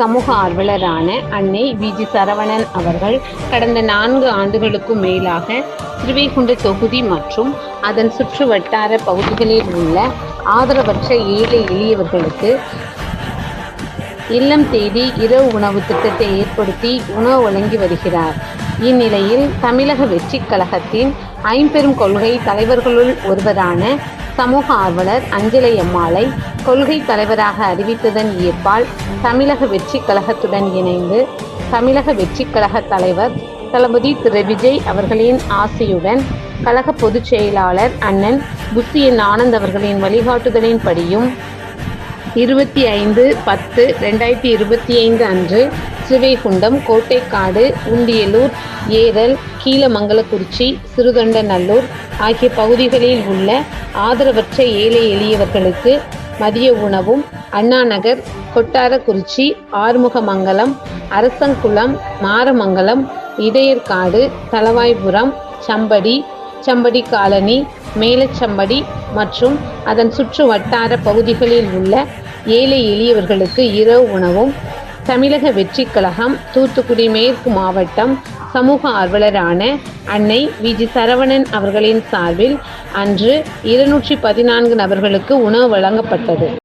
சமூக ஆர்வலரான அன்னை விஜி சரவணன் அவர்கள் கடந்த நான்கு ஆண்டுகளுக்கும் மேலாக திருவைகுண்ட தொகுதி மற்றும் அதன் சுற்று வட்டார பகுதிகளில் உள்ள ஆதரவற்ற ஏழை எளியவர்களுக்கு இல்லம் தேடி இரவு உணவு திட்டத்தை ஏற்படுத்தி உணவு வழங்கி வருகிறார். இந்நிலையில் தமிழக வெற்றிக் கழகத்தின் ஐம்பெரும் கொள்கை தலைவர்களுள் ஒருவரான சமூக ஆர்வலர் அஞ்சலை அம்மாளை கொள்கை தலைவராக அறிவித்ததன் ஈர்ப்பால் தமிழக வெற்றிக் கழகத்துடன் இணைந்து தமிழக வெற்றிக் கழக தலைவர் தளபதி திரு விஜய் அவர்களின் ஆசையுடன் கழக பொதுச் செயலாளர் அண்ணன் புத்தியன் ஆனந்த் அவர்களின் வழிகாட்டுதலின்படியும் இருபத்தி ஐந்து பத்து ரெண்டாயிரத்தி இருபத்தி ஐந்து அன்று ஸ்ரீவைகுண்டம் கோட்டைக்காடு உண்டியலூர் ஏரல் கீழமங்கலக்குறிச்சி சிறுகண்டநல்லூர் ஆகிய பகுதிகளில் உள்ள ஆதரவற்ற ஏழை எளியவர்களுக்கு மதிய உணவும் அண்ணாநகர் கொட்டாரக்குறிச்சி ஆறுமுகமங்கலம் அரசங்குளம் மாரமங்கலம் இடையர்காடு தளவாய்புரம் சம்படி சம்படி காலனி மேலச்சம்படி மற்றும் அதன் சுற்று வட்டார பகுதிகளில் உள்ள ஏழை எளியவர்களுக்கு இரவு உணவும் தமிழக வெற்றிக் கழகம் தூத்துக்குடி மேற்கு மாவட்டம் சமூக ஆர்வலரான அன்னை விஜி சரவணன் அவர்களின் சார்பில் அன்று இருநூற்றி பதினான்கு நபர்களுக்கு உணவு வழங்கப்பட்டது.